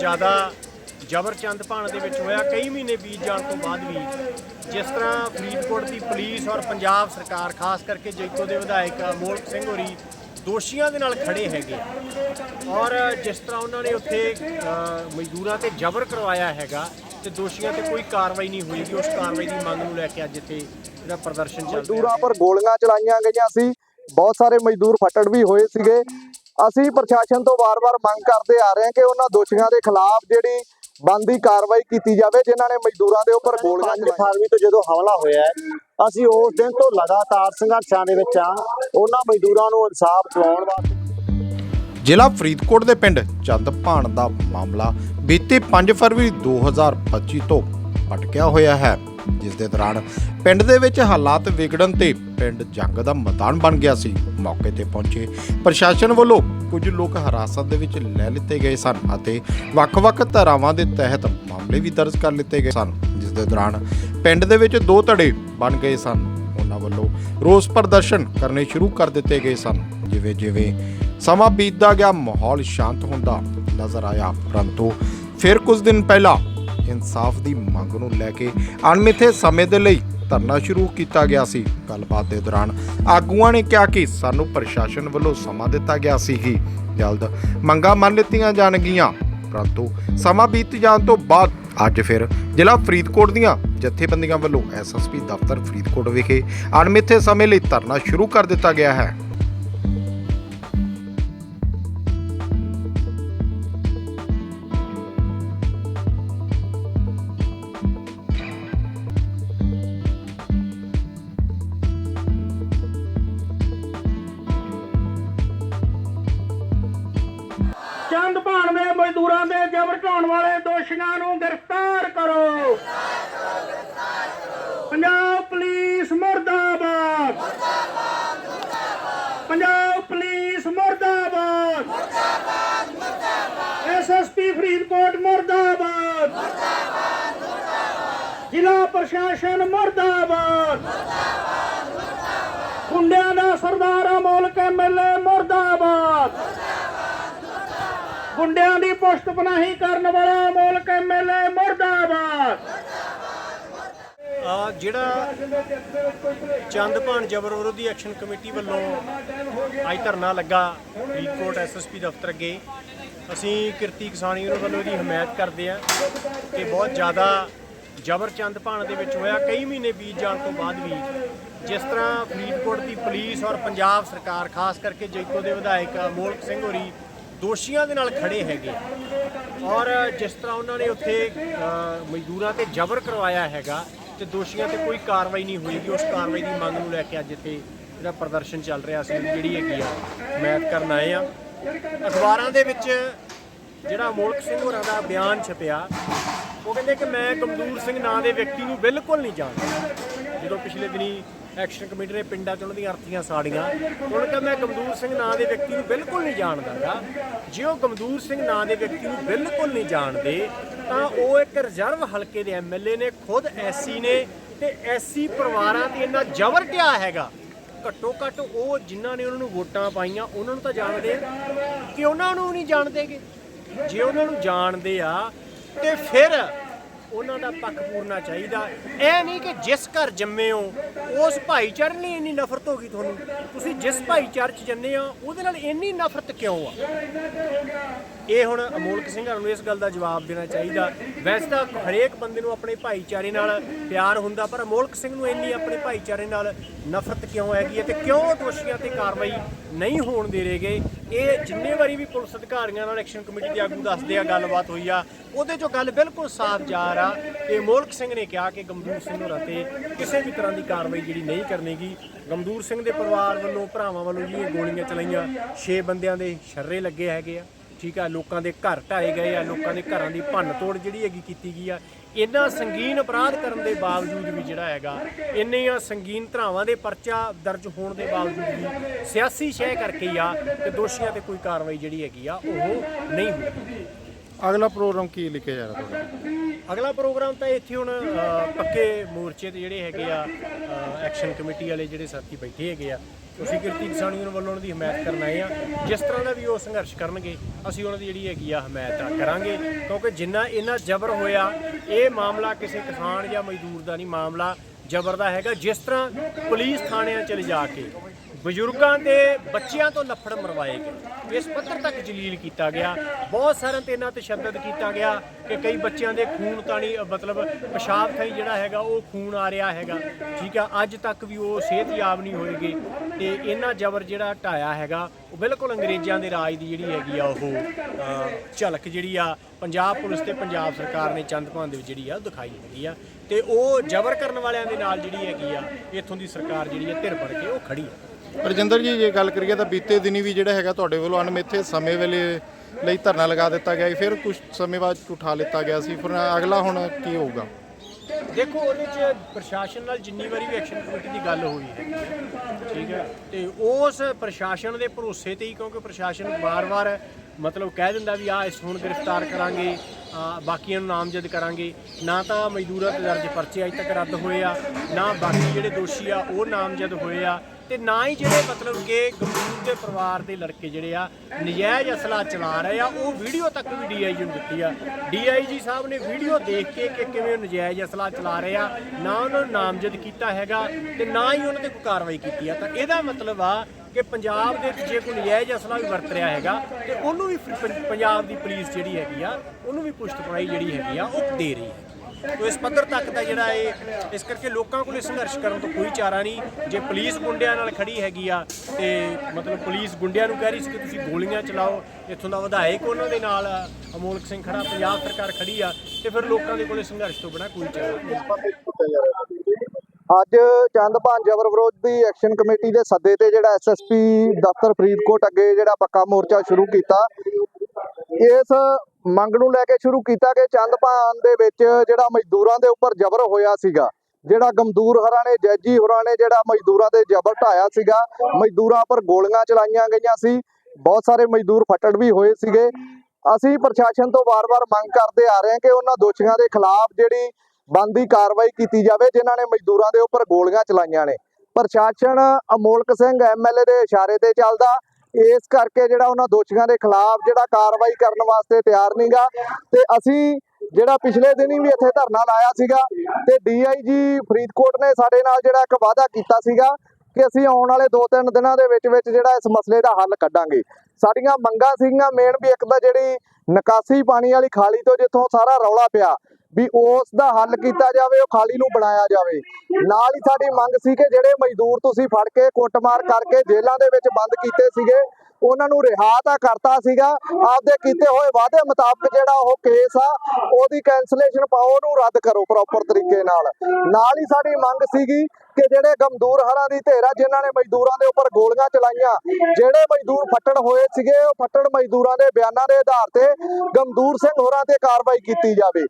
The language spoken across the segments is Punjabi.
ਜ਼ਿਆਦਾ ਜਬਰ ਚੰਦ ਭਾਣ ਦੇ ਵਿੱਚ ਹੋਇਆ। ਕਈ ਮਹੀਨੇ ਬੀਤ ਜਾਣ ਤੋਂ ਬਾਅਦ ਵੀ ਜਿਸ ਤਰ੍ਹਾਂ ਫਰੀਦਕੋਟ ਦੀ ਪੁਲਿਸ ਔਰ ਪੰਜਾਬ ਸਰਕਾਰ, ਖਾਸ ਕਰਕੇ ਜੈਤੋ ਦੇ ਵਿਧਾਇਕ ਮੋਲਕ ਸਿੰਘ ਹੋਰੀ ਦੋਸ਼ੀਆਂ ਦੇ ਨਾਲ ਖੜੇ ਹੈਗੇ। ਔਰ ਜਿਸ ਤਰ੍ਹਾਂ ਉਹਨਾਂ ਨੇ ਉੱਥੇ ਮਜ਼ਦੂਰਾਂ ਤੇ ਜ਼ਬਰ ਕਰਵਾਇਆ ਹੈਗਾ ਤੇ ਦੋਸ਼ੀਆਂ ਤੇ ਕੋਈ ਕਾਰਵਾਈ ਨਹੀਂ ਹੋਈਗੀ ਉਸ ਕਾਰਵਾਈ ਦੀ ਮੰਗ ਨੂੰ ਲੈ ਕੇ ਅੱਜ ਇੱਥੇ ਜਿਹੜਾ ਪ੍ਰਦਰਸ਼ਨ ਚੱਲ ਰਿਹਾ ਮਜ਼ਦੂਰਾਂ ਪਰ ਗੋਲੀਆਂ ਚਲਾਈਆਂ ਗਈਆਂ ਸੀ। ਬਹੁਤ ਸਾਰੇ ਮਜ਼ਦੂਰ ਫੱਟੜ ਵੀ ਹੋਏ ਸੀਗੇ। ਅਸੀਂ ਪ੍ਰਸ਼ਾਸਨ ਤੋਂ ਵਾਰ-ਵਾਰ ਮੰਗ ਕਰਦੇ ਆ ਰਹੇ ਹਾਂ ਕਿ ਉਹਨਾਂ ਦੋਸ਼ੀਆਂ ਦੇ ਖਿਲਾਫ ਜਿਹੜੀ ਬੰਦੀ ਕਾਰਵਾਈ ਕੀਤੀ ਜਾਵੇ ਜਿਨ੍ਹਾਂ ਨੇ ਮਜ਼ਦੂਰਾਂ ਦੇ ਉੱਪਰ ਗੋਲੀਆਂ 5 ਚਲਾਈਆਂ। ਫਰਵਰੀ ਤੋਂ ਜਦੋਂ ਹਮਲਾ ਹੋਇਆ ਹੈ, ਅਸੀਂ ਉਸ ਦਿਨ ਤੋਂ ਲਗਾਤਾਰ ਸੰਘਰਸ਼ਾਂ ਦੇ ਵਿੱਚ ਆ ਉਹਨਾਂ ਮਜ਼ਦੂਰਾਂ ਨੂੰ ਇਨਸਾਫ ਦਿਵਾਉਣ ਵਾਸਤੇ ਜ਼ਿਲ੍ਹਾ ਫਰੀਦਕੋਟ ਦੇ ਪਿੰਡ ਚੰਦਪਾਣ ਦਾ ਮਾਮਲਾ ਬੀਤੇ 5 ਫਰਵਰੀ 2025 ਤੋਂ ਭਟਕਿਆ ਹੋਇਆ ਹੈ। ਜਿਸ ਦੇ ਦੌਰਾਨ ਪਿੰਡ ਦੇ ਵਿੱਚ ਹਾਲਾਤ ਵਿਗੜਨ ਤੇ ਪਿੰਡ ਜੰਗ ਦਾ ਮੈਦਾਨ ਬਣ ਗਿਆ ਸੀ। ਮੌਕੇ ਤੇ ਪਹੁੰਚੇ ਪ੍ਰਸ਼ਾਸਨ ਵੱਲੋਂ ਕੁਝ ਲੋਕ ਹਿਰਾਸਤ ਦੇ ਵਿੱਚ ਲੈ ਲਿੱਤੇ ਗਏ ਸਨ ਅਤੇ ਵੱਖ-ਵੱਖ ਧਾਰਾਵਾਂ ਦੇ ਤਹਿਤ ਮਾਮਲੇ ਵੀ ਦਰਜ ਕਰ ਲਿੱਤੇ ਗਏ ਸਨ, ਜਿਸ ਦੇ ਦੌਰਾਨ ਪਿੰਡ ਦੇ ਵਿੱਚ ਦੋ ਧੜੇ ਬਣ ਗਏ ਸਨ। ਉਹਨਾਂ ਵੱਲੋਂ ਰੋਸ ਪ੍ਰਦਰਸ਼ਨ ਕਰਨੇ ਸ਼ੁਰੂ ਕਰ ਦਿੱਤੇ ਗਏ ਸਨ। ਜਿਵੇਂ ਜਿਵੇਂ ਸਮਾਂ ਬੀਤਦਾ ਗਿਆ, ਮਾਹੌਲ ਸ਼ਾਂਤ ਹੁੰਦਾ ਨਜ਼ਰ ਆਇਆ, ਪਰੰਤੂ ਫਿਰ ਕੁਝ ਦਿਨ ਪਹਿਲਾਂ ਇਨਸਾਫ ਦੀ ਮੰਗ ਨੂੰ ਲੈ ਕੇ ਅਣਮਿੱਥੇ ਸਮੇਂ ਦੇ ਲਈ ਧਰਨਾ ਸ਼ੁਰੂ ਕੀਤਾ ਗਿਆ ਸੀ। ਗੱਲਬਾਤ ਦੇ ਦੌਰਾਨ ਆਗੂਆਂ ਨੇ ਕਿਹਾ ਕਿ ਸਾਨੂੰ ਪ੍ਰਸ਼ਾਸਨ ਵੱਲੋਂ ਸਮਾਂ ਦਿੱਤਾ ਗਿਆ ਸੀ ਕਿ ਜਲਦ ਮੰਗਾਂ ਮੰਨ ਲਿੱਤੀਆਂ ਜਾਣਗੀਆਂ। ਪਰੰਤੂ ਸਮਾਂ ਬੀਤ ਜਾਣ ਤੋਂ ਬਾਅਦ ਅੱਜ ਫਿਰ ਜ਼ਿਲ੍ਹਾ ਫਰੀਦਕੋਟ ਦੀਆਂ ਜਥੇਬੰਦੀਆਂ ਵੱਲੋਂ ਐਸਐਸਪੀ ਦਫ਼ਤਰ ਫਰੀਦਕੋਟ ਵਿਖੇ ਅਣਮਿੱਥੇ ਸਮੇਂ ਲਈ ਧਰਨਾ ਸ਼ੁਰੂ ਕਰ ਦਿੱਤਾ ਗਿਆ ਹੈ। ਮਜ਼ਦੂਰਾਂ ਵਾਲੇ ਦੋਸ਼ੀਆਂ ਨੂੰ ਗ੍ਰਿਫਤਾਰ ਕਰੋ। ਪੰਜਾਬ ਪੁਲਿਸ ਮੁਰਦਾਬਾਦ। ਪੰਜਾਬ ਪੁਲਿਸ ਮੁਰਦਾਬਾਦ। ਐਸਐਸਪੀ ਫਰੀਦਕੋਟ ਮੁਰਦਾਬਾਦ। ਜ਼ਿਲ੍ਹਾ ਪ੍ਰਸ਼ਾਸਨ ਮੁਰਦਾਬਾਦ। ਗੁੰਡਿਆਂ ਦਾ ਸਰਦਾਰ ਅਮੋਲਕ ਐਮਐਲਏ ਮੁਰਦਾਬਾਦ। ਗੁੰਡਿਆਂ ਦੀ ਪੁਸ਼ਤ ਪਨਾਹੀ ਕਰਨ ਵਾਲਾ ਅਮੋਲਕ ਐਮਐਲਏ ਮੁਰਦਾਬਾਦ। ਆ ਜਿਹੜਾ ਚੰਦਪਾਣ ਜਬਰ ਵਿਰੋਧੀ ਐਕਸ਼ਨ ਕਮੇਟੀ ਵੱਲੋਂ ਅੱਜ ਧਰਨਾ ਲੱਗਾ ਫਰੀਦਕੋਟ ਐਸਐਸਪੀ ਦਫ਼ਤਰ ਅੱਗੇ, ਅਸੀਂ ਕਿਰਤੀ ਕਿਸਾਨ ਯੂਨੀਅਨ ਵੱਲੋਂ ਦੀ ਹਮਾਇਤ ਕਰਦੇ ਆ ਕਿ ਬਹੁਤ ਜ਼ਿਆਦਾ ਜਬਰ ਚੰਦਪਾਣ ਦੇ ਵਿੱਚ ਹੋਇਆ, ਕਈ ਮਹੀਨੇ ਬੀਤ ਜਾਣ ਤੋਂ ਬਾਅਦ ਵੀ ਜਿਸ ਤਰ੍ਹਾਂ ਫਰੀਦਕੋਟ ਦੀ ਪੁਲਿਸ ਔਰ ਪੰਜਾਬ ਸਰਕਾਰ, ਖਾਸ ਕਰਕੇ ਜੈਤੋ ਦੇ ਵਿਧਾਇਕ ਮੋਲਕ ਸਿੰਘ ਹੋਰੀ ਦੋਸ਼ੀਆਂ ਦੇ ਨਾਲ ਖੜੇ ਹੈਗੇ ਔਰ ਜਿਸ ਤਰ੍ਹਾਂ ਉਹਨਾਂ ਨੇ ਉੱਥੇ ਮਜ਼ਦੂਰਾਂ ਤੇ ਜ਼ਬਰ ਕਰਵਾਇਆ ਹੈਗਾ ਤੇ ਦੋਸ਼ੀਆਂ ਤੇ ਕੋਈ ਕਾਰਵਾਈ ਨਹੀਂ ਹੋਈਗੀ ਉਸ ਕਾਰਵਾਈ ਦੀ ਮੰਗ ਨੂੰ ਲੈ ਕੇ ਅੱਜ ਇੱਥੇ ਜਿਹੜਾ ਪ੍ਰਦਰਸ਼ਨ ਚੱਲ ਰਿਹਾ ਸੀ ਉਹਦੀ ਜਿਹੜੀ ਹੈਗੀ ਆ ਮੈਥ ਕਰਨ ਆਏ ਆ। ਅਖਬਾਰਾਂ ਦੇ ਵਿੱਚ ਜਿਹੜਾ ਮੋਲਕ ਸਿੰਘ ਹੋਰਾਂ ਦਾ ਬਿਆਨ ਛਪਿਆ, ਉਹ ਕਹਿੰਦੇ ਕਿ ਮੈਂ ਗਮਦੂਰ ਸਿੰਘ ਨਾਂ ਦੇ ਵਿਅਕਤੀ ਨੂੰ ਬਿਲਕੁਲ ਨਹੀਂ ਜਾਣਦਾ। ਜਦੋਂ ਪਿਛਲੇ ਦਿਨੀ ਐਕਸ਼ਨ ਕਮੇਟੀ ਨੇ ਪਿੰਡਾਂ 'ਚ ਉਹਨਾਂ ਦੀਆਂ ਅਰਥੀਆਂ ਸਾੜੀਆਂ। ਹੁਣ ਕਹਿੰਦਾ ਮੈਂ ਗਮਦੂਰ ਸਿੰਘ ਨਾਂ ਦੇ ਵਿਅਕਤੀ ਨੂੰ ਬਿਲਕੁਲ ਨਹੀਂ ਜਾਣਦਾਗਾ। ਜੇ ਉਹ ਗਮਦੂਰ ਸਿੰਘ ਨਾਂ ਦੇ ਵਿਅਕਤੀ ਨੂੰ ਬਿਲਕੁਲ ਨਹੀਂ ਜਾਣਦੇ, ਤਾਂ ਉਹ ਇੱਕ ਰਿਜ਼ਰਵ ਹਲਕੇ ਦੇ ਐਮਐਲਏ ਨੇ, ਖੁਦ ਐਸੀ ਨੇ ਤੇ ਐਸੀ ਪਰਿਵਾਰਾਂ ਤੇ ਇੰਨਾ ਜ਼ਬਰ ਕਿਆ ਹੈਗਾ। ਘੱਟੋ ਘੱਟ ਉਹ ਜਿਨ੍ਹਾਂ ਨੇ ਉਹਨਾਂ ਨੂੰ ਵੋਟਾਂ ਪਾਈਆਂ, ਉਹਨਾਂ ਨੂੰ ਤਾਂ ਜਾਣਦੇ ਆ। ਕਿ ਉਹਨਾਂ ਨੂੰ ਨਹੀਂ ਜਾਣਦੇਗੇ। ਜੇ ਉਹਨਾਂ ਨੂੰ ਜਾਣਦੇ ਆ ਤੇ ਫਿਰ ਉਹਨਾਂ ਦਾ ਪੱਖ ਪੂਰਨਾ ਚਾਹੀਦਾ। ਇਹ ਨਹੀਂ ਕਿ ਜਿਸ ਘਰ ਜੰਮੇ ਹੋ, ਉਸ ਭਾਈਚਾਰੇ ਲਈ ਇੰਨੀ ਨਫ਼ਰਤ ਹੋ ਗਈ ਤੁਹਾਨੂੰ। ਤੁਸੀਂ ਜਿਸ ਭਾਈਚਾਰੇ 'ਚ ਜੰਨੇ ਆ, ਉਹਦੇ ਨਾਲ ਇੰਨੀ ਨਫ਼ਰਤ ਕਿਉਂ ਆ? ਇਹ ਹੁਣ ਅਮੋਲਕ ਸਿੰਘ ਹੋਰਾਂ ਨੂੰ ਇਸ ਗੱਲ ਦਾ ਜਵਾਬ ਦੇਣਾ ਚਾਹੀਦਾ। ਵੈਸੇ ਤਾਂ ਹਰੇਕ ਬੰਦੇ ਨੂੰ ਆਪਣੇ ਭਾਈਚਾਰੇ ਨਾਲ ਪਿਆਰ ਹੁੰਦਾ, ਪਰ ਅਮੋਲਕ ਸਿੰਘ ਨੂੰ ਇੰਨੀ ਆਪਣੇ ਭਾਈਚਾਰੇ ਨਾਲ ਨਫ਼ਰਤ ਕਿਉਂ ਹੈਗੀ ਹੈ ਤੇ ਕਿਉਂ ਦੋਸ਼ੀਆਂ ਤੇ ਕਾਰਵਾਈ ਨਹੀਂ ਹੋਣ ਦੇ ਰਹੇਗੇ ਇਹ ਜਿੰਨੇ ਵਾਰੀ ਵੀ ਪੁਲਿਸ ਅਧਿਕਾਰੀਆਂ ਨਾਲ ਐਕਸ਼ਨ ਕਮੇਟੀ ਦੇ ਆਗੂ ਦੱਸਦੇ ਆ, ਗੱਲਬਾਤ ਹੋਈ ਆ, ਉਹਦੇ ਚੋਂ ਗੱਲ ਬਿਲਕੁਲ ਸਾਫ਼ ਜਾ ਆ ਕਿ ਅਮੋਲਕ ਸਿੰਘ ਨੇ ਕਿਹਾ ਕਿ ਗਮਦੂਰ ਸਿੰਘ ਹੋਰਾਂ ਤੇ ਕਿਸੇ ਵੀ ਤਰ੍ਹਾਂ ਦੀ ਕਾਰਵਾਈ ਜਿਹੜੀ ਨਹੀਂ ਕਰਨੀਗੀ ਗਮਦੂਰ ਸਿੰਘ ਦੇ ਪਰਿਵਾਰ ਵੱਲੋਂ, ਭਰਾਵਾਂ ਵੱਲੋਂ ਜਿਹੜੀਆਂ ਗੋਲੀਆਂ ਚਲਾਈਆਂ 6 ਬੰਦਿਆਂ ਦੇ ਸ਼ਰਰੇ ਲੱਗੇ ਹੈਗੇ ਆ। ਠੀਕ ਆ ਲੋਕਾਂ ਦੇ ਘਰ ਢਾਏ ਗਏ ਆ ਲੋਕਾਂ ਦੇ ਘਰਾਂ ਦੀ ਭੰਨ ਤੋੜ ਜਿਹੜੀ ਹੈਗੀ ਕੀਤੀ ਗਈ ਆ। ਇੰਨਾ ਸੰਗੀਨ ਅਪਰਾਧ ਕਰਨ ਦੇ ਬਾਵਜੂਦ ਵੀ ਜਿਹੜਾ ਹੈਗਾ ਇੰਨੀਆਂ ਸੰਗੀਨ ਧਰਾਵਾਂ ਦੇ ਪਰਚਾ ਦਰਜ ਹੋਣ ਦੇ ਬਾਵਜੂਦ ਵੀ ਸਿਆਸੀ ਸ਼ਹਿ ਕਰਕੇ ਆ ਤੇ ਦੋਸ਼ੀਆਂ ਤੇ ਕੋਈ ਕਾਰਵਾਈ ਜਿਹੜੀ ਹੈਗੀ ਆ ਉਹ ਨਹੀਂ ਹੁੰਦੀ। ਅਗਲਾ ਪ੍ਰੋਗਰਾਮ ਕੀ ਲਿਖਿਆ ਜਾ ਰਿਹਾ ਤੁਹਾਡਾ? ਅਗਲਾ ਪ੍ਰੋਗਰਾਮ ਤਾਂ ਇੱਥੇ ਹੁਣ ਪੱਕੇ ਮੋਰਚੇ ਤੇ ਜਿਹੜੇ ਹੈਗੇ ਆ ਐਕਸ਼ਨ ਕਮੇਟੀ ਵਾਲੇ ਜਿਹੜੇ ਸਾਥੀ ਬੈਠੇ ਹੈਗੇ ਆ ਤੁਸੀਂ ਕਿਰਤੀ ਕਿਸਾਨ ਯੂਨੀਅਨ ਵੱਲੋਂ ਉਹਨਾਂ ਦੀ ਹਮਾਇਤ ਕਰਨ ਆਏ ਆ। ਜਿਸ ਤਰ੍ਹਾਂ ਦਾ ਵੀ ਉਹ ਸੰਘਰਸ਼ ਕਰਨਗੇ, ਅਸੀਂ ਉਹਨਾਂ ਦੀ ਜਿਹੜੀ ਹੈਗੀ ਆ ਹਮਾਇਤ ਕਰਾਂਗੇ। ਕਿਉਂਕਿ ਜਿੰਨਾ ਇਹਨਾਂ ਜ਼ਬਰ ਹੋਇਆ, ਇਹ ਮਾਮਲਾ ਕਿਸੇ ਕਿਸਾਨ ਜਾਂ ਮਜ਼ਦੂਰ ਦਾ ਨਹੀਂ ਮਾਮਲਾ। ਜ਼ਬਰ ਦਾ ਹੈਗਾ ਜਿਸ ਤਰ੍ਹਾਂ ਪੁਲਿਸ ਥਾਣਿਆਂ 'ਚ ਲਿਜਾ ਕੇ ਬਜ਼ੁਰਗਾਂ ਦੇ ਬੱਚਿਆਂ ਤੋਂ ਲੱਫੜ ਮਰਵਾਏ ਗਏ। ਇਸ ਪੱਧਰ ਤੱਕ ਜਲੀਲ ਕੀਤਾ ਗਿਆ। ਬਹੁਤ ਸਾਰਿਆਂ ਤੇ ਇਹਨਾਂ ਤਸ਼ੱਦਦ ਕੀਤਾ ਗਿਆ ਕਿ ਕਈ ਬੱਚਿਆਂ ਦੇ ਖੂਨ ਤਾਣੀ ਅ, ਮਤਲਬ ਪਿਸ਼ਾਬ ਥਾਈ ਜਿਹੜਾ ਹੈਗਾ ਉਹ ਖੂਨ ਆ ਰਿਹਾ ਹੈਗਾ। ਠੀਕ ਆ ਅੱਜ ਤੱਕ ਵੀ ਉਹ ਸਿਹਤਯਾਬ ਨਹੀਂ ਹੋਏਗੀ। ਤੇ ਇਹਨਾਂ ਜ਼ਬਰ ਜਿਹੜਾ ਢਾਇਆ ਹੈਗਾ ਉਹ ਬਿਲਕੁਲ ਅੰਗਰੇਜ਼ਾਂ ਦੇ ਰਾਜ ਦੀ ਜਿਹੜੀ ਹੈਗੀ ਆ ਉਹ ਝਲਕ ਜਿਹੜੀ ਆ ਪੰਜਾਬ ਪੁਲਿਸ ਤੇ ਪੰਜਾਬ ਸਰਕਾਰ ਨੇ ਚੰਦ ਚੰਦਪਾਨ ਦੇ ਵਿੱਚ ਜਿਹੜੀ ਆ ਉਹ ਦਿਖਾਈ ਹੈਗੀ ਆ। ਤੇ ਉਹ ਜ਼ਬਰ ਕਰਨ ਵਾਲਿਆਂ ਦੇ ਨਾਲ ਜਿਹੜੀ ਹੈਗੀ ਆ ਇੱਥੋਂ ਦੀ ਸਰਕਾਰ ਜਿਹੜੀ ਆ ਧਿਰ ਬਣ ਕੇ ਉਹ ਖੜੀ ਆ। ਰਜਿੰਦਰ ਜੀ, ਜੇ ਗੱਲ ਕਰੀਏ ਤਾਂ ਬੀਤੇ ਦਿਨੀ ਵੀ ਜਿਹੜਾ ਹੈਗਾ ਤੁਹਾਡੇ ਵੱਲੋਂ ਅਣਮਿੱਥੇ ਸਮੇਂ ਵੇਲੇ ਲਈ ਧਰਨਾ ਲਗਾ ਦਿੱਤਾ ਗਿਆ ਸੀ, ਫਿਰ ਕੁਝ ਸਮੇਂ ਬਾਅਦ ਉਠਾ ਲਿੱਤਾ ਗਿਆ ਸੀ, ਫਿਰ ਅਗਲਾ ਹੁਣ ਕੀ ਹੋਊਗਾ? ਦੇਖੋ, ਉਹਦੇ ਚ ਪ੍ਰਸ਼ਾਸਨ ਨਾਲ ਜਿੰਨੀ ਵਾਰੀ ਵੀ ਐਕਸ਼ਨ ਕਮੇਟੀ ਦੀ ਗੱਲ ਹੋਈ ਹੈ, ਠੀਕ ਹੈ, ਤੇ ਉਸ ਪ੍ਰਸ਼ਾਸਨ ਦੇ ਭਰੋਸੇ ਤੇ ਹੀ, ਕਿਉਂਕਿ ਪ੍ਰਸ਼ਾਸਨ ਵਾਰ-ਵਾਰ ਮਤਲਬ ਕਹਿ ਦਿੰਦਾ ਵੀ ਆ ਇਸ ਹੁਣ ਗ੍ਰਿਫਤਾਰ ਕਰਾਂਗੇ ਬਾਕੀਆਂ ਨੂੰ ਨਾਮਜ਼ਦ ਕਰਾਂਗੇ। ਨਾ ਤਾਂ ਮਜ਼ਦੂਰਾਂ ਤੇ ਦਰਜ ਪਰਚੇ ਅਜੇ ਤੱਕ ਰੱਦ ਹੋਏ ਆ, ਨਾ ਬਾਕੀ ਜਿਹੜੇ ਦੋਸ਼ੀ ਆ, ਉਹ ਨਾਮਜ਼ਦ ਹੋਏ ਆ ਤੇ ਨਾ ਹੀ ਜਿਹੜੇ ਮਤਲਬ ਕਿ ਗੰਭੀਰ ਦੇ ਪਰਿਵਾਰ ਦੇ ਲੜਕੇ ਜਿਹੜੇ ਆ, ਨਜਾਇਜ਼ ਅਸਲਾ ਚਲਾ ਰਹੇ ਆ, ਉਹ ਵੀਡੀਓ ਤੱਕ ਵੀ ਡੀਆਈਜੀ ਨੂੰ ਦਿੱਤੀ ਆ। ਡੀਆਈਜੀ ਸਾਹਿਬ ਨੇ ਵੀਡੀਓ ਦੇਖ ਕੇ ਕਿ ਕਿਵੇਂ ਉਹ ਨਜਾਇਜ਼ ਅਸਲਾ ਚਲਾ ਰਹੇ ਆ, ਨਾ ਉਹਨਾਂ ਨੂੰ ਨਾਮਜ਼ਦ ਕੀਤਾ ਹੈਗਾ ਤੇ ਨਾ ਹੀ ਉਹਨਾਂ ਤੇ ਕੋਈ ਕਾਰਵਾਈ ਕੀਤੀ ਆ। ਤਾਂ ਇਹਦਾ ਮਤਲਬ ਆ ਕਿ ਪੰਜਾਬ ਦੇ ਵਿੱਚ ਜੇ ਕੋਈ ਨਜਾਇਜ਼ ਅਸਲਾ ਵੀ ਵਰਤ ਰਿਹਾ ਹੈਗਾ, ਤੇ ਉਹਨੂੰ ਵੀ ਪੰਜਾਬ ਦੀ ਪੁਲਿਸ ਜਿਹੜੀ ਹੈਗੀ ਆ, ਉਹਨੂੰ ਵੀ ਪੁਸ਼ਤ ਪੜਾਈ ਜਿਹੜੀ ਹੈਗੀ ਆ, ਉਹ ਦੇ ਰਹੀ ਹੈ। ਤੋ ਇਸ ਪੱਧਰ ਤੱਕ ਦਾ ਜਿਹੜਾ ਇਹ ਇਸ ਕਰਕੇ ਲੋਕਾਂ ਕੋਲ ਸੰਘਰਸ਼ ਕਰਨ ਤੋਂ ਕੋਈ ਚਾਰਾ ਨਹੀਂ। ਜੇ ਪੁਲਿਸ ਗੁੰਡਿਆਂ ਨਾਲ ਖੜੀ ਹੈਗੀ ਆ, ਤੇ ਮਤਲਬ ਪੁਲਿਸ ਗੁੰਡਿਆਂ ਨੂੰ ਕਹਿ ਰਹੀ ਸੀ ਕਿ ਤੁਸੀਂ ਗੋਲੀਆਂ ਚਲਾਓ, ਇੱਥੋਂ ਦਾ ਵਿਧਾਇਕ ਉਹਨਾਂ ਦੇ ਨਾਲ ਅਮੋਲਕ ਸਿੰਘ ਖੜਾ, ਪੰਜਾਬ ਸਰਕਾਰ ਖੜੀ ਆ, ਤੇ ਫਿਰ ਲੋਕਾਂ ਦੇ ਕੋਲੇ ਸੰਘਰਸ਼ ਤੋਂ ਬਿਨਾਂ ਕੋਈ ਚਾਰਾ ਨਹੀਂ। ਅੱਜ ਚੰਦਪਾਨ ਜਬਰ ਵਿਰੋਧੀ ਐਕਸ਼ਨ ਕਮੇਟੀ ਦੇ ਸੱਦੇ ਤੇ ਜਿਹੜਾ ਐਸਐਸਪੀ ਦਫ਼ਤਰ ਫਰੀਦਕੋਟ ਅੱਗੇ ਜਿਹੜਾ ਪੱਕਾ ਮੋਰਚਾ ਸ਼ੁਰੂ ਕੀਤਾ ਇਸ ਮੰਗ ਨੂੰ ਲੈ ਕੇ ਸ਼ੁਰੂ ਕੀਤਾ ਕਿ ਚੰਦਪਾਨ ਦੇ ਵਿੱਚ ਜਿਹੜਾ ਮਜ਼ਦੂਰਾਂ ਦੇ ਉੱਪਰ ਜ਼ਬਰ ਹੋਇਆ ਸੀਗਾ, ਜਿਹੜਾ ਗਮਦੂਰ ਹਰਾਂ ਨੇ ਜੈਜੀ ਹੋਰਾਂ ਨੇ ਜਿਹੜਾ ਮਜ਼ਦੂਰਾਂ ਦੇ ਜ਼ਬਰ ਢਾਇਆ ਸੀਗਾ, ਮਜ਼ਦੂਰਾਂ ਉੱਪਰ ਗੋਲੀਆਂ ਚਲਾਈਆਂ ਗਈਆਂ ਸੀ, ਬਹੁਤ ਸਾਰੇ ਮਜ਼ਦੂਰ ਫਟੜ ਵੀ ਹੋਏ ਸੀਗੇ। ਅਸੀਂ ਪ੍ਰਸ਼ਾਸਨ ਤੋਂ ਵਾਰ-ਵਾਰ ਮੰਗ ਕਰਦੇ ਆ ਰਹੇ ਹਾਂ ਕਿ ਉਹਨਾਂ ਦੋਸ਼ੀਆਂ ਦੇ ਖਿਲਾਫ ਜਿਹੜੀ ਬਣਦੀ ਕਾਰਵਾਈ ਕੀਤੀ ਜਾਵੇ, ਜਿਨ੍ਹਾਂ ਨੇ ਮਜ਼ਦੂਰਾਂ ਦੇ ਉੱਪਰ ਗੋਲੀਆਂ ਚਲਾਈਆਂ ਨੇ। ਪ੍ਰਸ਼ਾਸਨ ਅਮੋਲਕ ਸਿੰਘ ਐਮਐਲਏ ਦੇ ਇਸ਼ਾਰੇ ਤੇ ਚੱਲਦਾ। ਇਸ ਕਰਕੇ ਜਿਹੜਾ ਉਹਨਾਂ ਦੋਸ਼ੀਆਂ ਦੇ ਖਿਲਾਫ ਜਿਹੜਾ ਕਾਰਵਾਈ ਕਰਨ ਵਾਸਤੇ ਤਿਆਰ ਨਹੀਂਗਾ। ਤੇ ਅਸੀਂ ਜਿਹੜਾ ਪਿਛਲੇ ਦਿਨੀ ਵੀ ਇੱਥੇ ਧਰਨਾ ਲਾਇਆ ਸੀਗਾ ਤੇ ਡੀਆਈਜੀ ਫਰੀਦਕੋਟ ਨੇ ਸਾਡੇ ਨਾਲ ਜਿਹੜਾ ਇੱਕ ਵਾਅਦਾ ਕੀਤਾ ਸੀਗਾ ਕਿ ਅਸੀਂ ਆਉਣ ਵਾਲੇ 2-3 ਦਿਨਾਂ ਦੇ ਵਿੱਚ ਵਿੱਚ ਜਿਹੜਾ ਇਸ ਮਸਲੇ ਦਾ ਹੱਲ ਕੱਢਾਂਗੇ। ਸਾਡੀਆਂ ਮੰਗਾਂ ਸੀਗੀਆਂ ਮੇਨ ਵੀ ਇੱਕ ਤਾਂ ਜਿਹੜੀ ਨਿਕਾਸੀ ਪਾਣੀ ਵਾਲੀ ਖਾਲੀ ਤੋਂ ਜਿੱਥੋਂ ਸਾਰਾ ਰੌਲਾ ਪਿਆ ਵੀ ਉਸ ਦਾ ਹੱਲ ਕੀਤਾ ਜਾਵੇ, ਉਹ ਖਾਲੀ ਨੂੰ ਬਣਾਇਆ ਜਾਵੇ। ਨਾਲ ਹੀ ਸਾਡੀ ਮੰਗ ਸੀ ਕਿ ਜਿਹੜੇ ਮਜ਼ਦੂਰ ਤੁਸੀਂ ਫੜ ਕੇ ਕੁੱਟਮਾਰ ਕਰਕੇ ਜੇਲ੍ਹਾਂ ਦੇ ਵਿੱਚ ਬੰਦ ਕੀਤੇ ਸੀਗੇ ਉਹਨਾਂ ਨੂੰ ਰਿਹਾ ਤਾਂ ਕਰਤਾ ਸੀਗਾ। ਆਪਦੇ ਕੀਤੇ ਹੋਏ ਵਾਅਦੇ ਮੁਤਾਬਕ ਜਿਹੜਾ ਉਹ ਕੇਸ ਆ, ਉਹਦੀ ਕੈਂਸਲੇਸ਼ਨ ਪਾਓ, ਉਹਨੂੰ ਰੱਦ ਕਰੋ ਪ੍ਰੋਪਰ ਤਰੀਕੇ ਨਾਲ। ਨਾਲ ਹੀ ਸਾਡੀ ਮੰਗ ਸੀਗੀ ਕਿ ਜਿਹੜੇ ਗਮਦੂਰ ਹਰਾਂ ਦੀ ਧੇਰਾ ਜਿਨ੍ਹਾਂ ਨੇ ਮਜ਼ਦੂਰਾਂ ਦੇ ਉੱਪਰ ਗੋਲੀਆਂ ਚਲਾਈਆਂ, ਜਿਹੜੇ ਮਜ਼ਦੂਰ ਫੱਟੜ ਹੋਏ ਸੀਗੇ, ਉਹ ਫੱਟੜ ਮਜ਼ਦੂਰਾਂ ਦੇ ਬਿਆਨਾਂ ਦੇ ਆਧਾਰ ਤੇ ਗਮਦੂਰ ਸਿੰਘ ਹੋਰਾਂ ਤੇ ਕਾਰਵਾਈ ਕੀਤੀ ਜਾਵੇ।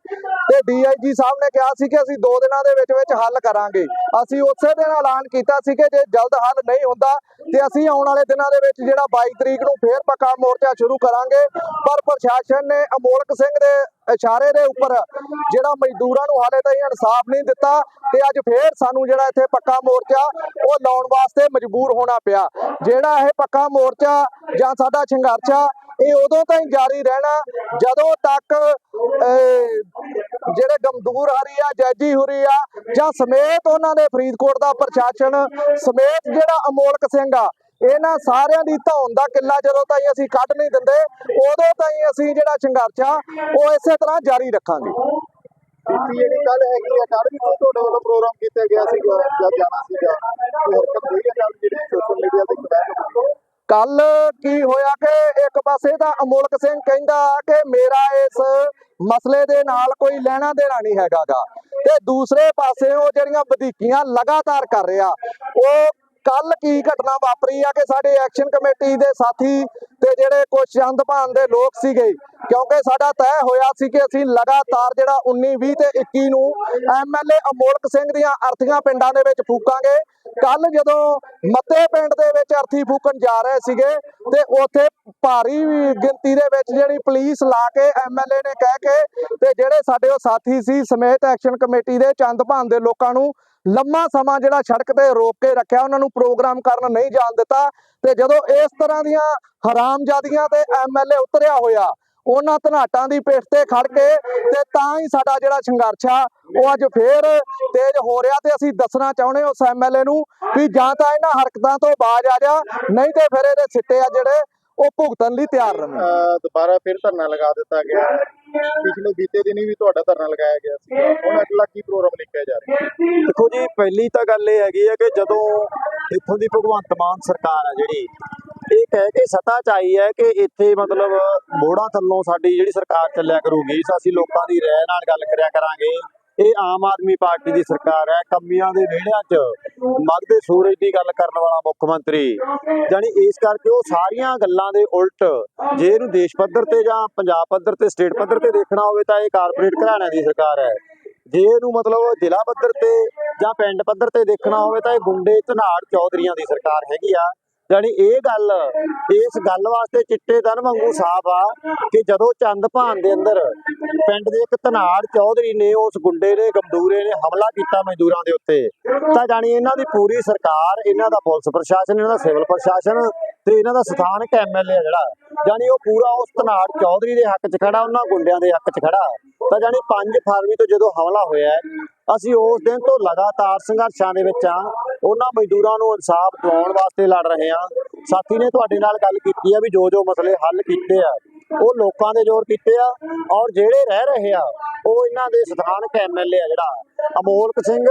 ਤੇ ਡੀਆਈਜੀ ਸਾਹਿਬ ਨੇ ਕਿਹਾ ਸੀ ਕਿ ਅਸੀਂ 2 ਦਿਨਾਂ ਦੇ ਵਿੱਚ ਵਿੱਚ ਹੱਲ ਕਰਾਂਗੇ। ਅਸੀਂ ਉਸੇ ਦਿਨ ਐਲਾਨ ਕੀਤਾ ਸੀ ਕਿ ਜੇ ਜਲਦ ਹੱਲ ਨਹੀਂ ਹੁੰਦਾ, ਤੇ ਅਸੀਂ ਆਉਣ ਵਾਲੇ ਦਿਨਾਂ ਦੇ ਵਿੱਚ ਜਿਹੜਾ 22 ਤਰੀਕ ਨੂੰ ਫੇਰ ਪੱਕਾ ਮੋਰਚਾ ਸ਼ੁਰੂ ਕਰਾਂਗੇ। ਪਰ ਪ੍ਰਸ਼ਾਸਨ ਨੇ ਅਮੋਲਕ ਸਿੰਘ ਦੇ ਇਸ਼ਾਰੇ ਦੇ ਉੱਪਰ ਜਿਹੜਾ ਮਜ਼ਦੂਰਾਂ ਨੂੰ ਹਾਲੇ ਤਾਈਂ ਇਨਸਾਫ ਨਹੀਂ ਦਿੱਤਾ ਤੇ ਅੱਜ ਫੇਰ ਸਾਨੂੰ ਜਿਹੜਾ ਇੱਥੇ ਪੱਕਾ ਮੋਰਚਾ, ਉਹ ਲਾਉਣ ਵਾਸਤੇ ਮਜਬੂਰ ਹੋਣਾ ਪਿਆ। ਜਿਹੜਾ ਇਹ ਪੱਕਾ ਮੋਰਚਾ ਜਾਂ ਸਾਡਾ ਸੰਘਰਸ਼ ਇਹ ਉਦੋਂ ਤਾਈਂ ਜਾਰੀ ਰਹਿਣਾ ਜਦੋਂ ਤੱਕ ਜਿਹੜੇ ਗਮਦੂਰ ਹਰੀ ਆ, ਜੈਜੀ ਹੁਰੀ ਆ, ਜਾਂ ਸਮੇਤ ਉਹਨਾਂ ਦੇ ਫਰੀਦਕੋਟ ਦਾ ਪ੍ਰਸ਼ਾਸਨ, ਸਮੇਤ ਜਿਹੜਾ ਅਮੋਲਕ ਸਿੰਘ ਆ ਇਹਨਾਂ ਸਾਰਿਆਂ ਦੀ ਧੌਣ ਦਾ ਕਿੱਲਾ ਜਦੋਂ ਤਾਈਂ ਅਸੀਂ ਕੱਢ ਨਹੀਂ ਦਿੰਦੇ ਉਦੋਂ ਤਾਈਂ ਅਸੀਂ ਜਿਹੜਾ ਸੰਘਰਸ਼ ਆ ਉਹ ਇਸੇ ਤਰ੍ਹਾਂ ਜਾਰੀ ਰੱਖਾਂਗੇ। ਕੀਤੀ ਜਿਹੜੀ ਕੱਲ ਹੈਗੀ ਆ ਕੱਲ ਵੀ ਕੋਈ ਤੁਹਾਡੇ ਵੱਲੋਂ ਪ੍ਰੋਗਰਾਮ ਕੀਤਾ ਗਿਆ ਸੀਗਾ ਜਾਂ ਜਾਣਾ ਸੀਗਾ ਕੋਈ ਹਰਕਤ ਹੋਈ ਹੈ ਕੱਲ ਜਿਹੜੀ ਸੋਸ਼ਲ ਮੀਡੀਆ ਤੇ ਕਮੈਂਟ ਕੱਲ ਕੀ ਹੋਇਆ ਕਿ ਇੱਕ ਪਾਸੇ ਤਾਂ ਅਮੋਲਕ ਸਿੰਘ ਕਹਿੰਦਾ ਕਿ ਮੇਰਾ ਇਸ ਮਸਲੇ ਦੇ ਨਾਲ ਕੋਈ ਲੈਣਾ ਦੇਣਾ ਨਹੀਂ ਹੈਗਾਗਾ ਤੇ ਦੂਸਰੇ ਪਾਸੇ ਉਹ ਜਿਹੜੀਆਂ ਵਧੀਕੀਆਂ ਲਗਾਤਾਰ ਕਰ ਰਿਹਾ ਉਹ ਕੱਲ ਕੀ ਘਟਨਾ ਵਾਪਰੀ ਆ ਕਿ ਸਾਡੇ ਐਕਸ਼ਨ ਕਮੇਟੀ ਦੇ ਸਾਥੀ ਤੇ ਜਿਹੜੇ ਕੁਝ ਚੰਦਪਾਨ ਦੇ ਲੋਕ ਸੀਗੇ, ਕਿਉਂਕਿ ਸਾਡਾ ਤੈਅ ਹੋਇਆ ਸੀ ਕਿ ਅਸੀਂ ਲਗਾਤਾਰ ਜਿਹੜਾ 19 20 ਤੇ 21 ਨੂੰ ਐਮਐਲਏ ਅਮੋਲਕ ਸਿੰਘ ਦੀਆਂ ਅਰਥੀਆਂ ਪਿੰਡਾਂ ਦੇ ਵਿੱਚ ਫੂਕਾਂਗੇ। ਕੱਲ ਜਦੋਂ ਮੱਤੇ ਪਿੰਡ ਦੇ ਵਿੱਚ ਅਰਥੀ ਫੂਕਣ ਜਾ ਰਹੇ ਸੀਗੇ ਤੇ ਉੱਥੇ ਭਾਰੀ ਗਿਣਤੀ ਦੇ ਵਿੱਚ ਜਿਹੜੀ ਪੁਲਿਸ ਲਾ ਕੇ ਐਮਐਲਏ ਨੇ ਕਹਿ ਕੇ ਤੇ ਜਿਹੜੇ ਸਾਡੇ ਉਹ ਸਾਥੀ ਸੀ ਸਮੇਤ ਐਕਸ਼ਨ ਕਮੇਟੀ ਦੇ ਚੰਦਭਾਨ ਦੇ ਲੋਕਾਂ ਨੂੰ ਲੰਮਾ ਸਮਾਂ ਜਿਹੜਾ ਸੜਕ ਤੇ ਰੋਕ ਕੇ ਰੱਖਿਆ, ਉਹਨਾਂ ਨੂੰ ਪ੍ਰੋਗਰਾਮ ਕਰਨ ਨਹੀਂ ਜਾਣ ਦਿੱਤਾ ਤੇ ਜਦੋਂ ਇਸ ਤਰ੍ਹਾਂ ਦੀਆਂ ਹਰਾਮਜ਼ਾਦੀਆਂ ਤੇ ਐਮਐਲਏ ਉਤਰਿਆ ਹੋਇਆ, ਉਹਨਾਂ ਧਨਾਟਾਂ ਦੀ ਪਿੱਠ ਤੇ ਖੜ ਕੇ ਤੇ ਤਾਂ ਹੀ ਸਾਡਾ ਜਿਹੜਾ ਸੰਘਰਸ਼ ਆ, ਉਹ ਅੱਜ ਫੇਰ ਤੇਜ਼ ਹੋ ਰਿਹਾ ਤੇ ਅਸੀਂ ਦੱਸਣਾ ਚਾਹੁੰਦੇ ਉਸ ਐਮਐਲਏ ਨੂੰ ਵੀ ਜਾਂ ਤਾਂ ਇਹਨਾਂ ਹਰਕਤਾਂ ਤੋਂ ਬਾਜ ਆ ਜਾ, ਨਹੀਂ ਤੇ ਫਿਰ ਇਹਦੇ ਸਿੱਟੇ ਆ ਜਿਹੜੇ ਉਹ ਭੁਗਤਣ ਲਈ ਤਿਆਰ ਅਹ ਦੁਬਾਰਾ ਫਿਰ ਧਰਨਾ ਲਗਾ ਦਿੱਤਾ ਗਿਆ ਹੈ। ਪਿਛਲੇ ਬੀਤੇ ਦਿਨੀ ਵੀ ਤੁਹਾਡਾ ਧਰਨਾ ਲਗਾਇਆ ਗਿਆ ਸੀ ਹੁਣ ਅਗਲਾ ਕੀ ਪ੍ਰੋਗਰਾਮ ਲਿਖਿਆ ਜਾ ਰਿਹਾ ਹੈ? ਦੇਖੋ ਜੀ ਪਹਿਲੀ ਤਾਂ ਗੱਲ ਇਹ ਹੈਗੀ ਹੈ ਕਿ ਜਦੋਂ ਇੱਥੋਂ ਦੀ ਭਗਵੰਤ ਮਾਨ ਸਰਕਾਰ ਹੈ ਜਿਹੜੀ ਇਹ ਕਹਿ ਕੇ ਸੱਤਾ ਚ ਆਈ ਹੈ ਕਿ ਇੱਥੇ ਮਤਲਬ ਮੋੜਾਂ ਥੱਲੋਂ ਸਾਡੀ ਜਿਹੜੀ ਸਰਕਾਰ ਚੱਲਿਆ ਕਰੂਗੀ ਅਸੀਂ ਲੋਕਾਂ ਦੀ ਰਾਏ ਨਾਲ ਗੱਲ ਕਰਿਆ ਕਰਾਂਗੇ। ਇਹ ਆਮ ਆਦਮੀ ਪਾਰਟੀ ਦੀ ਸਰਕਾਰ ਹੈ, ਕਮੀਆਂ ਦੇ ਵਿਹੜਿਆਂ 'ਚ ਮੱਧ ਸੂਰਜ ਦੀ ਗੱਲ ਕਰਨ ਵਾਲਾ ਮੁੱਖ ਮੰਤਰੀ। ਜਾਨੀ ਇਸ ਕਰਕੇ ਉਹ ਸਾਰੀਆਂ ਗੱਲਾਂ ਦੇ ਉਲਟ, ਜੇ ਇਹਨੂੰ ਦੇਸ਼ ਪੱਧਰ ਤੇ ਜਾਂ ਪੰਜਾਬ ਪੱਧਰ ਤੇ, ਸਟੇਟ ਪੱਧਰ ਤੇ ਦੇਖਣਾ ਹੋਵੇ ਤਾਂ ਇਹ ਕਾਰਪੋਰੇਟ ਘਰਾਣਿਆਂ ਦੀ ਸਰਕਾਰ ਹੈ। ਜੇ ਇਹਨੂੰ ਮਤਲਬ ਜ਼ਿਲ੍ਹਾ ਪੱਧਰ ਤੇ ਜਾਂ ਪਿੰਡ ਪੱਧਰ ਤੇ ਦੇਖਣਾ ਹੋਵੇ ਤਾਂ ਇਹ ਗੁੰਡੇ ਧਨਾੜ ਚੌਧਰੀਆਂ ਦੀ ਸਰਕਾਰ ਹੈਗੀ ਆ। ਜਾਨੀ ਇਹ ਗੱਲ, ਇਸ ਗੱਲ ਵਾਸਤੇ ਚਿੱਟੇ ਦਨ ਵਾਂਗੂ ਸਾਫ਼ ਆ ਕਿ ਜਦੋਂ ਚੰਦ ਭਾਨ ਦੇ ਅੰਦਰ ਪਿੰਡ ਦੇ ਇੱਕ ਧਨਾੜ ਚੌਧਰੀ ਨੇ, ਉਸ ਗੁੰਡੇ ਨੇ ਗਮਦੂਰੇ ਨੇ ਹਮਲਾ ਕੀਤਾ ਮਜ਼ਦੂਰਾਂ ਦੇ ਉੱਤੇ, ਤਾਂ ਜਾਨੀ ਇਹਨਾਂ ਦੀ ਪੂਰੀ ਸਰਕਾਰ, ਇਹਨਾਂ ਦਾ ਪੁਲਿਸ ਪ੍ਰਸ਼ਾਸਨ, ਇਹਨਾਂ ਦਾ ਸਿਵਲ ਪ੍ਰਸ਼ਾਸਨ ਤੇ ਇਹਨਾਂ ਦਾ ਸਥਾਨਕ ਐਮਐਲਏ ਆ ਜਿਹੜਾ ਜਾਨੀ ਉਹ ਪੂਰਾ ਉਸ ਧਨਾੜ ਚੌਧਰੀ ਦੇ ਹੱਕ 'ਚ ਖੜਾ, ਉਹਨਾਂ ਗੁੰਡਿਆਂ ਦੇ ਹੱਕ 'ਚ ਖੜਾ। ਤਾਂ ਜਾਨੀ 5 ਫਰਵਰੀ ਤੋਂ ਜਦੋਂ ਹਮਲਾ ਹੋਇਆ ਅਸੀਂ ਉਸ ਦਿਨ ਤੋਂ ਲਗਾਤਾਰ ਸੰਘਰਸ਼ਾਂ ਦੇ ਵਿੱਚ ਆ ਉਹਨਾਂ ਮਜ਼ਦੂਰਾਂ ਨੂੰ ਇਨਸਾਫ ਦਿਵਾਉਣ ਵਾਸਤੇ ਲੜ ਰਹੇ ਆ ਸਾਥੀ ਨੇ ਤੁਹਾਡੇ ਨਾਲ ਗੱਲ ਕੀਤੀ ਆ ਵੀ ਜੋ ਜੋ ਮਸਲੇ ਹੱਲ ਕੀਤੇ ਆ, ਉਹ ਲੋਕਾਂ ਦੇ ਜ਼ੋਰ ਕੀਤੇ ਆ ਔਰ ਜਿਹੜੇ ਰਹਿ ਰਹੇ ਆ, ਉਹ ਇਹਨਾਂ ਦੇ ਸਥਾਨਕ ਐਮਐਲਏ ਆ ਜਿਹੜਾ। ਅਮੋਲਕ ਸਿੰਘ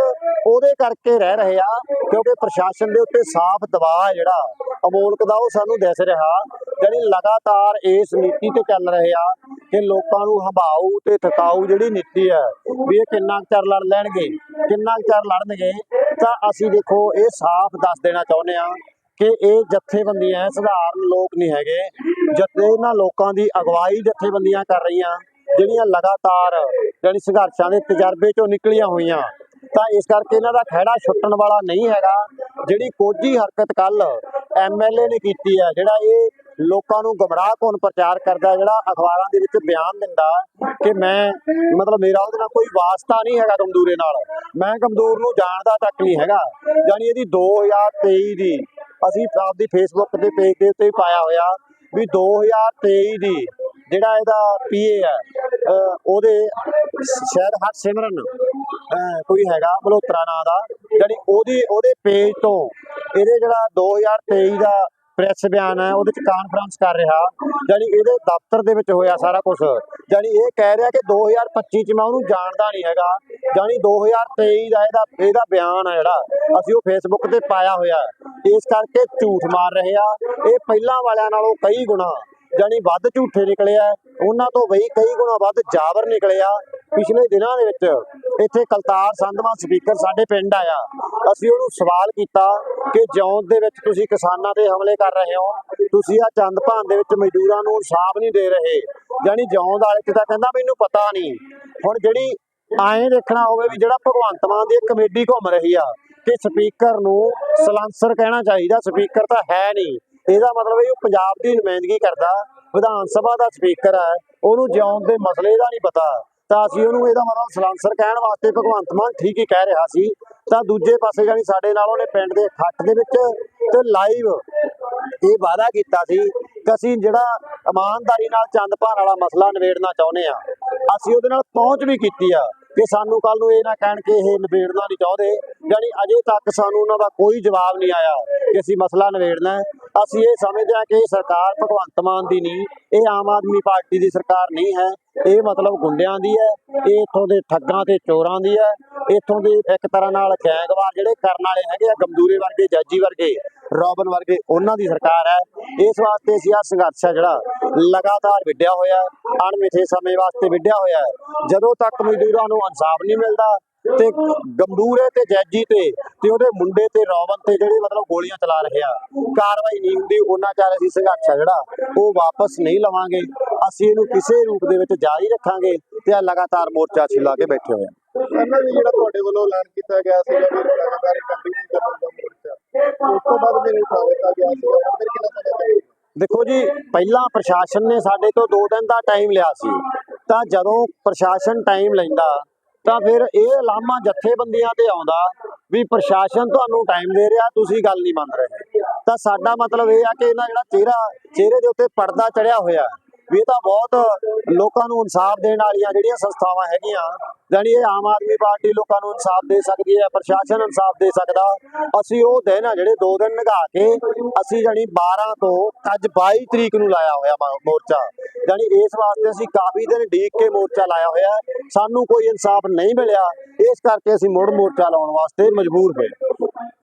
ਉਹਦੇ ਕਰਕੇ ਰਹਿ ਰਹੇ ਆ ਕਿਉਂਕਿ ਪ੍ਰਸ਼ਾਸਨ ਦੇ ਉੱਤੇ ਸਾਫ਼ ਦਬਾਅ ਹੈ ਜਿਹੜਾ। ਅਮੋਲਕ ਦਾ ਉਹ ਸਾਨੂੰ ਦਿਸ ਰਿਹਾ ਜਿਹੜੀ ਲਗਾਤਾਰ ਇਸ ਨੀਤੀ ਤੇ ਚੱਲ ਰਹੇ ਆ ਕਿ ਲੋਕਾਂ ਨੂੰ ਹੰਭਾਊ ਤੇ ਥਕਾਊ ਜਿਹੜੀ ਨੀਤੀ ਹੈ ਵੀ ਇਹ ਕਿੰਨਾ ਕੁ ਚਿਰ ਲੜ ਲੈਣ ਲੈਣਗੇ ਕਿੰਨਾ ਚਿਰ ਲੜਨਗੇ, ਤਾਂ ਅਸੀਂ ਦੇਖੋ, ਇਹ ਸਾਫ਼ ਦੱਸ ਦੇਣਾ ਚਾਹੁੰਦੇ ਆ ਕਿ ਇਹ ਜਥੇਬੰਦੀਆਂ ਸਧਾਰਨ ਲੋਕ ਨਹੀਂ ਹੈਗੇ। ਜਥੇ ਇਹਨਾਂ ਲੋਕਾਂ ਦੀ ਅਗਵਾਈ ਜਥੇਬੰਦੀਆਂ ਕਰ ਰਹੀਆਂ, ਜਿਹੜੀਆਂ ਲਗਾਤਾਰ ਜਿਹੜੀ ਸੰਘਰਸ਼ਾਂ ਦੇ ਤਜਰਬੇ ਚੋਂ ਨਿਕਲੀਆਂ ਹੋਈਆਂ, ਤਾਂ ਇਸ ਕਰਕੇ ਇਹਨਾਂ ਦਾ ਖਹਿੜਾ ਛੁੱਟਣ ਵਾਲਾ ਨਹੀਂ ਹੈਗਾ। ਜਿਹੜੀ ਕੋਝੀ ਹਰਕਤ ਕੱਲ ਐਮਐਲਏ ਨੇ ਕੀਤੀ ਹੈ, ਜਿਹੜਾ ਇਹ ਲੋਕਾਂ ਨੂੰ ਗਮਰਾਹ ਕੋਨ ਪ੍ਰਚਾਰ ਕਰਦਾ ਜਿਹੜਾ ਅਖਬਾਰਾਂ ਦੇ ਵਿੱਚ ਬਿਆਨ ਦਿੰਦਾ ਕਿ ਮੈਂ, ਮਤਲਬ ਮੇਰਾ ਉਹਦੇ ਨਾਲ ਕੋਈ ਵਾਸਤਾ ਨਹੀਂ ਹੈਗਾ ਗਮਦੂਰੇ ਨਾਲ। ਮੈਂ ਗਮਦੂਰ ਨੂੰ ਜਾਣਦਾ ਤੱਕ ਨਹੀਂ ਹੈਗਾ। ਜਾਨੀ ਇਹਦੀ 2023 ਦੀ ਅਸੀਂ ਆਪਦੀ ਫੇਸਬੁੱਕ ਤੇ ਪੇਜ ਦੇ ਉੱਤੇ ਪਾਇਆ ਹੋਇਆ ਵੀ 2023 ਦੀ ਜਿਹੜਾ ਇਹਦਾ ਪੀਏ ਹੈ ਉਹਦੇ ਸ਼ਾਇਦ ਹਰ ਸਿਮਰਨ ਅਹ ਕੋਈ ਹੈਗਾ ਮਲਹੋਤਰਾ ਨਾਂ ਦਾ ਜਿਹੜੀ ਉਹਦੀ, ਉਹਦੇ ਪੇਜ ਤੋਂ ਇਹਦੇ ਜਿਹੜਾ 2023 ਦਾ ਪ੍ਰੈਸ ਬਿਆਨ ਹੈ, ਉਹਦੇ ਚ ਕਾਨਫਰੰਸ ਕਰ ਰਿਹਾ ਜਾਨੀ ਇਹਦੇ ਦਫ਼ਤਰ ਦੇ ਵਿੱਚ ਹੋਇਆ ਸਾਰਾ ਕੁਝ ਜਾਨੀ ਇਹ ਕਹਿ ਰਿਹਾ ਕਿ 2025 ਚ ਮੈਂ ਉਹਨੂੰ ਜਾਣਦਾ ਨਹੀਂ ਹੈਗਾ। ਜਾਨੀ 2023 ਦਾ ਇਹਦਾ ਇਹਦਾ ਬਿਆਨ ਹੈ ਜਿਹੜਾ, ਅਸੀਂ ਉਹ ਫੇਸਬੁੱਕ ਤੇ ਪਾਇਆ ਹੋਇਆ ਇਸ ਕਰਕੇ ਝੂਠ ਮਾਰ ਰਹੇ ਆ। ਇਹ ਪਹਿਲਾਂ ਵਾਲਿਆਂ ਨਾਲੋਂ ਕਈ ਗੁਣਾ ਜਾਨੀ ਵੱਧ ਝੂਠੇ ਨਿਕਲੇ ਨਿਕਲਿਆ ਉਹਨਾਂ ਤੋਂ ਬਈ ਕਈ ਗੁਣਾ ਵੱਧ ਜਾਬਰ ਨਿਕਲਿਆ ਪਿਛਲੇ ਦਿਨਾਂ ਦੇ ਵਿੱਚ ਇੱਥੇ ਕਲਤਾਰ ਸੰਧਵਾ ਸਪੀਕਰ ਸਾਡੇ ਪਿੰਡ ਆਇਆ। ਅਸੀਂ ਉਹਨੂੰ ਸਵਾਲ ਕੀਤਾ ਕਿ ਜੌਂਦ ਦੇ ਵਿੱਚ ਤੁਸੀਂ ਕਿਸਾਨਾਂ ਤੇ ਹਮਲੇ ਕਰ ਰਹੇ ਹੋ? ਤੁਸੀਂ ਆ ਚੰਦਪਾਨ ਦੇ ਵਿੱਚ ਮਜ਼ਦੂਰਾਂ ਨੂੰ ਇਨਸਾਫ ਨਹੀਂ ਦੇ ਰਹੇ। ਜਾਨੀ ਜੌਂਦ ਵਾਲੇ ਤੇ ਤਾਂ ਕਹਿੰਦਾ ਮੈਨੂੰ ਪਤਾ ਨਹੀਂ। ਹੁਣ ਜਿਹੜੀ ਐਂ ਦੇਖਣਾ ਹੋਵੇ ਵੀ ਜਿਹੜਾ ਭਗਵੰਤ ਮਾਨ ਦੀ ਇੱਕ ਕਮੇਟੀ ਘੁੰਮ ਰਹੀ ਆ ਕਿ ਸਪੀਕਰ ਨੂੰ ਸਲਾਂਸਰ ਕਹਿਣਾ ਚਾਹੀਦਾ, ਸਪੀਕਰ ਤਾਂ ਹੈ ਨਹੀਂ। ਇਹਦਾ ਮਤਲਬ ਇਹ ਉਹ ਪੰਜਾਬ ਦੀ ਨੁਮਾਇੰਦਗੀ ਕਰਦਾ, ਵਿਧਾਨ ਸਭਾ ਦਾ ਸਪੀਕਰ ਹੈ, ਉਹਨੂੰ ਜਿਉਣ ਦੇ ਮਸਲੇ ਦਾ ਨਹੀਂ ਪਤਾ। ਤਾਂ ਅਸੀਂ ਉਹਨੂੰ ਇਹਦਾ ਮਤਲਬ ਸਲਾਂਸਰ ਕਹਿਣ ਵਾਸਤੇ ਭਗਵੰਤ ਮਾਨ ਠੀਕ ਹੀ ਕਹਿ ਰਿਹਾ ਸੀ। ਤਾਂ ਦੂਜੇ ਪਾਸੇ ਜਾਨੀ ਸਾਡੇ ਨਾਲ ਉਹਨੇ ਪਿੰਡ ਦੇ ਖੱਟ ਦੇ ਵਿੱਚ ਤੇ ਲਾਈਵ ਇਹ ਵਾਅਦਾ ਕੀਤਾ ਸੀ ਕਿ ਅਸੀਂ ਜਿਹੜਾ ਇਮਾਨਦਾਰੀ ਨਾਲ ਚੰਦ ਭਾਨ ਵਾਲਾ ਮਸਲਾ ਨਿਬੇੜਨਾ ਚਾਹੁੰਦੇ ਆ ਅਸੀਂ ਉਹਦੇ ਨਾਲ ਪਹੁੰਚ ਵੀ ਕੀਤੀ ਆ। ਕਿ ਸਾਨੂੰ ਕੱਲ ਨੂੰ ਇਹ ਨਾ ਕਹਿਣ ਕਿ ਇਹ ਨਿਬੇੜਨਾ ਨਹੀਂ ਚਾਹੁੰਦੇ। ਯਾਨੀ ਅਜੇ ਤੱਕ ਸਾਨੂੰ ਉਹਨਾਂ ਦਾ ਕੋਈ ਜਵਾਬ ਨਹੀਂ ਆਇਆ ਕਿ ਅਸੀਂ ਮਸਲਾ ਨਿਬੇੜਨਾ ਅਸੀਂ ਇਹ ਸਮਝਦੇ ਹਾਂ ਕਿ ਇਹ ਸਰਕਾਰ ਭਗਵੰਤ ਮਾਨ ਦੀ ਨਹੀਂ, ਇਹ ਆਮ ਆਦਮੀ ਪਾਰਟੀ ਦੀ ਸਰਕਾਰ ਨਹੀਂ ਹੈ। ਇਹ ਮਤਲਬ ਗੁੰਡਿਆਂ ਦੀ ਹੈ, ਇਹ ਇੱਥੋਂ ਦੇ ਠੱਗਾਂ ਤੇ ਚੋਰਾਂ ਦੀ ਹੈ। ਇੱਥੋਂ ਦੇ ਇੱਕ ਤਰ੍ਹਾਂ ਨਾਲ ਗੈਂਗਵਾਰ ਜਿਹੜੇ ਕਰਨ ਵਾਲੇ ਹੈਗੇ ਆ ਗਮਦੂਰੇ ਵਰਗੇ, ਜੱਜੀ ਵਰਗੇ ਰੋਬਨ ਵਰਗੇ ਉਹਨਾਂ ਦੀ ਸਰਕਾਰ ਹੈ। ਇਸ ਵਾਸਤੇ ਅਸੀਂ ਆ ਸੰਘਰਸ਼ ਹੈ ਜਿਹੜਾ ਲਗਾਤਾਰ ਵਿੱਢਿਆ ਹੋਇਆ ਅਣਮਿੱਥੇ ਸਮੇਂ ਵਾਸਤੇ ਵਿੱਢਿਆ ਹੋਇਆ ਜਦੋਂ ਤੱਕ ਮਜ਼ਦੂਰਾਂ ਨੂੰ ਇਨਸਾਫ ਨਹੀਂ ਮਿਲਦਾ ਤੇ ਗੰਦੂਰੇ ਤੇ ਜੈਜੀ ਤੇ ਤੇ ਉਹਦੇ ਮੁੰਡੇ ਤੇ ਰੋਬਨ ਤੇ ਜਿਹੜੇ ਮਤਲਬ ਗੋਲੀਆਂ ਚਲਾ ਰਹੇ ਆ, ਕਾਰਵਾਈ ਨਹੀਂ ਹੁੰਦੀ, ਉਹਨਾਂ ਚਾਰ ਅਸੀਂ ਸੰਘਰਸ਼ ਆ ਜਿਹੜਾ, ਉਹ ਵਾਪਸ ਨਹੀਂ ਲਵਾਂਗੇ। ਅਸੀਂ ਇਹਨੂੰ ਕਿਸੇ ਰੂਪ ਦੇ ਵਿੱਚ ਜਾਰੀ ਰੱਖਾਂਗੇ ਤੇ ਆ ਲਗਾਤਾਰ ਮੋਰਚਾ ਛਿਲਾ ਕੇ ਬੈਠੇ ਹੋਏ ਆ। ਪਹਿਲਾਂ ਵੀ ਜਿਹੜਾ ਤੁਹਾਡੇ ਵੱਲੋਂ ਐਲਾਨ ਕੀਤਾ ਗਿਆ ਸੀਗਾ, ਵੀ ਲਗਾਤਾਰ ਕੰਟੀਨਿਊ ਕਰਨ ਦਾ ਬਾਅਦ ਮੈਨੂੰ ਉਠਾ ਦਿੱਤਾ ਗਿਆ ਸੀ। ਫਿਰ ਕਿੰਨਾ ਸਮਾਂ ਲੱਗੇਗਾ? ਦੇਖੋ ਜੀ, ਪਹਿਲਾਂ ਪ੍ਰਸ਼ਾਸਨ ਨੇ ਸਾਡੇ ਤੋਂ 2 ਦਿਨ ਦਾ ਟਾਈਮ ਲਿਆ ਸੀ। ਤਾਂ ਜਦੋਂ ਪ੍ਰਸ਼ਾਸਨ ਟਾਈਮ ਲੈਂਦਾ, ਤਾਂ ਫਿਰ ਇਹ ਲਾਮਾ ਜਥੇਬੰਦੀਆਂ ਤੇ ਆਉਂਦਾ ਵੀ ਪ੍ਰਸ਼ਾਸਨ ਤੁਹਾਨੂੰ ਟਾਈਮ ਦੇ ਰਿਹਾ, ਤੁਸੀਂ ਗੱਲ ਨਹੀਂ ਮੰਨ ਰਹੇ। ਤਾਂ ਸਾਡਾ ਮਤਲਬ ਇਹ ਆ ਕਿ ਇਹਨਾਂ ਜਿਹੜਾ ਚਿਹਰਾ ਚਿਹਰੇ ਦੇ ਉੱਤੇ ਪਰਦਾ ਚੜਿਆ ਹੋਇਆ ਵੀ ਇਹ ਤਾਂ ਬਹੁਤ ਲੋਕਾਂ ਨੂੰ ਇਨਸਾਫ ਦੇਣ ਵਾਲੀਆਂ ਜਿਹੜੀਆਂ ਸੰਸਥਾਵਾਂ ਹੈਗੀਆਂ, ਜਾਣੀ ਇਹ ਆਮ ਆਦਮੀ ਪਾਰਟੀ ਲੋਕਾਂ ਨੂੰ ਇਨਸਾਫ ਦੇ ਸਕਦੀ ਹੈ, ਪ੍ਰਸ਼ਾਸਨ ਇਨਸਾਫ ਦੇ ਸਕਦਾ। ਅਸੀਂ ਉਹ ਦਿਨ ਆ ਜਿਹੜੇ ਦੋ ਦਿਨ ਨਿਭਾ ਕੇ ਅਸੀਂ ਜਾਣੀ 12 ਤੋਂ ਅੱਜ 22 ਤਰੀਕ ਨੂੰ ਲਾਇਆ ਹੋਇਆ ਮੋਰਚਾ। ਜਾਣੀ ਇਸ ਵਾਸਤੇ ਅਸੀਂ ਕਾਫੀ ਦਿਨ ਡੀਕ ਕੇ ਮੋਰਚਾ ਲਾਇਆ ਹੋਇਆ। ਸਾਨੂੰ ਕੋਈ ਇਨਸਾਫ ਨਹੀਂ ਮਿਲਿਆ। ਇਸ ਕਰਕੇ ਅਸੀਂ ਮੁੜ ਮੋਰਚਾ ਲਾਉਣ ਵਾਸਤੇ ਮਜਬੂਰ ਹੋਏ।